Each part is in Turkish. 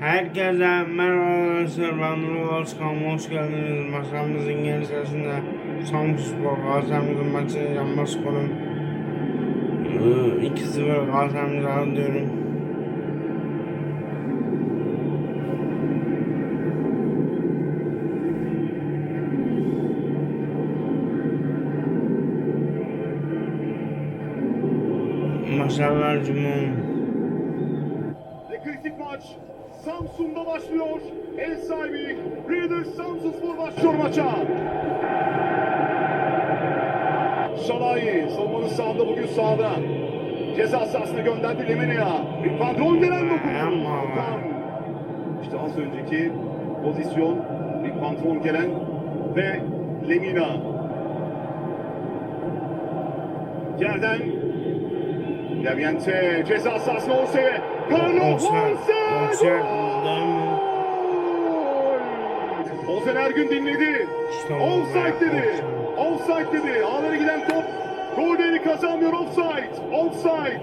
Herkese merhaba arkadaşlar ben Nurul Özkan hoş geldiniz. Masamızın yeni sesinde Samspor Galatasaray'ımızın maçını yanma skorum. Ee, 2-0 Galatasaray'ımızı alıyorum. Maşallah cumhur Ve kritik maç Samsun'da başlıyor. Ev sahibi Raiders Samsunspor başlıyor maça. Şalai savunmanın sağında bugün sağda. Ceza sahasına gönderdi Lemene'ya. Bir kontrol gelen dokundu. İşte az önceki pozisyon bir kontrol gelen ve Lemina. Yerden Leviente ceza sahasına Gol! değil mi? Ozen Ergün dinledi. İşte Offside dedi. offside. Dedi. Ağlara giden top. Gol değeri kazanmıyor. Offside. Offside.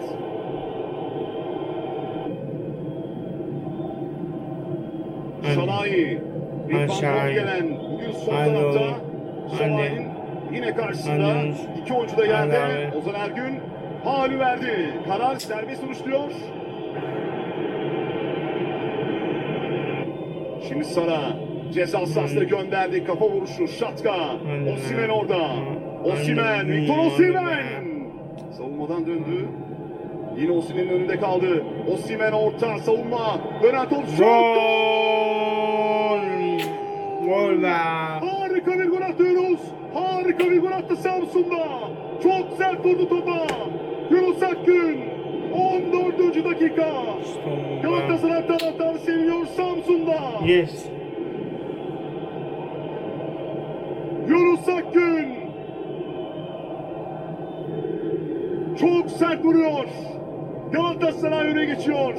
Hadi. Şalai. Bir kontrol Şalai. gelen bugün sol Hadi tarafta. oğlum. Şalai'nin Hadi. yine karşısında. İki oyuncu da yerde. Ozan Ergün faulü verdi. Karar serbest vuruşluyor. Şimdi Sara ceza sahasına gönderdi. Kafa vuruşu. Şatka. Osimen orada. Osimen. Victor Osimen. Savunmadan döndü. Yine Osimen'in önünde kaldı. Osimen orta savunma. Dönen top şut. Gol! Gol be! Harika bir gol atıyoruz. Harika bir gol attı Samsun'da. Çok sert vurdu topa. Yunus Akgün. 14. dakika. Galatasaray taraftarı seviniyor Samsun'da. Yes. Yunus Akgün. Çok sert vuruyor. Galatasaray öne geçiyor.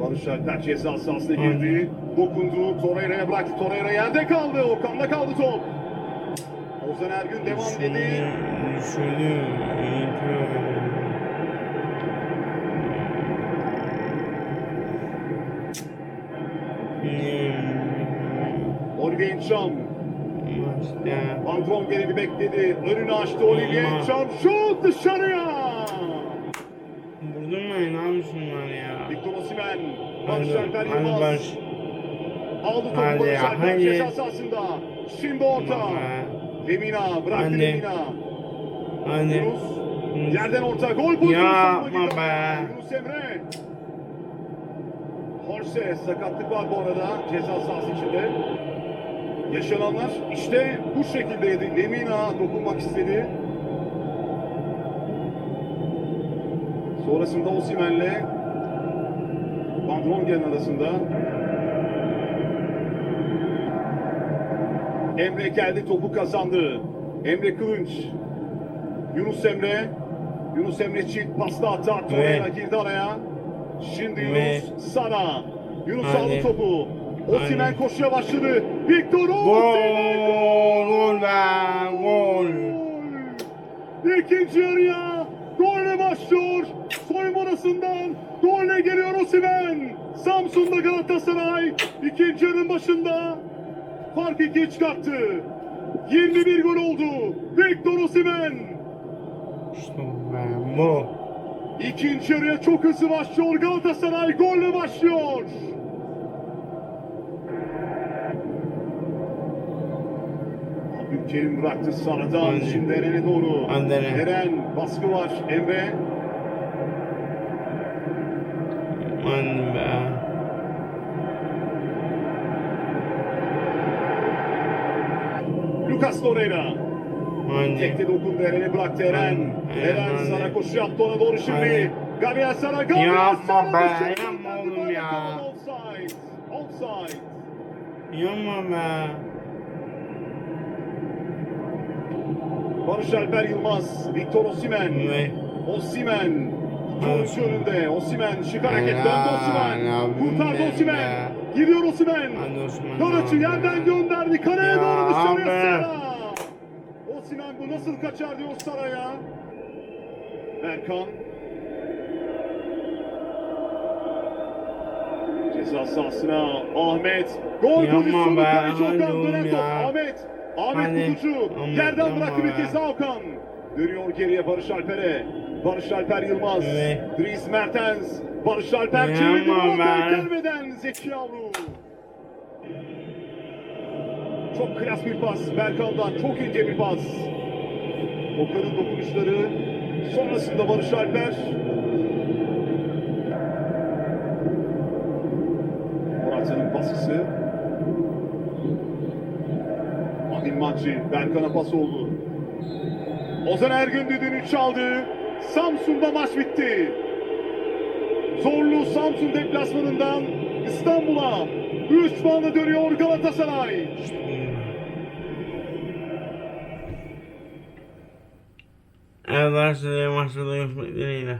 Barış Alper ceza sahasına girdi. Dokundu. Torreira'ya bıraktı. Torreira yerde kaldı. Okan'da kaldı top. Ozan Ergün devam dedi. Düşürdü. Olivier Ncham. Maçta. Antron geri bekledi. Önünü açtı Olivier Aman. Ncham. Şut dışarıya. Vurdurmayın abi şunları ya. Victor Osimhen. Barış Alper Yılmaz. Barış. Aldı topu Hadi Barış Alper ceza sahasında. Şimdi orta. Lemina bıraktı Hadi. Lemina. Hadi. Yunus. Yerden orta. Gol pozisyonu. Yapma be. Yunus Emre. Horse sakatlık var bu arada ceza sahası içinde. Yaşananlar işte bu şekildeydi. Lemina dokunmak istedi. Sonrasında Osimhen'le Van Drongen arasında Emre geldi topu kazandı. Emre Kılınç. Yunus Emre. Yunus Emre çift pasta attı. Torreira girdi araya. Şimdi Yunus Sara. Yunus aldı topu. Osimhen Hadi. koşuya başladı. Victor Gol! Osimhen. Gol be! Gol! Gol! İkinci yarıya başlıyor. Soyunma arasından golle geliyor Osimhen. Samsun'da Galatasaray ikinci yarının başında fark ikiye çıkarttı. 21 gol oldu. Victor Osimhen. İşte o be. Bu. İkinci yarıya çok hızlı başlıyor. Galatasaray golle başlıyor. Abdülkerim bıraktı sağdan. Şimdi Eren'e doğru. Hadi Eren. Baskı var. Emre. Hadi be. Lucas Torreira. Tekte dokundu Eren'e bıraktı Eren. Hadi. Eren sana koşu yaptı ona doğru şimdi. Hadi. Gabriel Sara. Gabriel Yapma be, yapma oğlum ya. Offside. Offside. Yapma be. Barış Alper Yılmaz. Victor. İki Evet. oyuncu önünde. Osimhen şık hareket döndü abim Kurtardı be. Gidiyor. Karaçı abi. yerden gönderdi. Kaleye doğru dışarıya. Sara. rağmen bu nasıl kaçar diyor Saray'a. Berkan. Ceza sahasına Ahmet. Gol pozisyonu kaleci Okan dönen top. Ahmet. Ahmet Hadi. Kutucu. Yerden bıraktı bir kez daha Okan. Dönüyor geriye Barış Alper'e. Barış Alper Yılmaz. Evet. Dries Mertens. Barış Alper çevirdi. Gelmeden Zeki Yavru. Çok klas bir pas Berkan'dan. Çok ince bir pas. Okan'ın dokunuşları. Sonrasında Barış Alper. Morata'nın baskısı. Berkan'a pas oldu. Ozan Ergün düdüğünü çaldı. Samsun'da maç bitti. Zorlu Samsun deplasmanından İstanbul'a 3 puanla dönüyor Galatasaray. Evet arkadaşlar maçta görüşmek dileğiyle.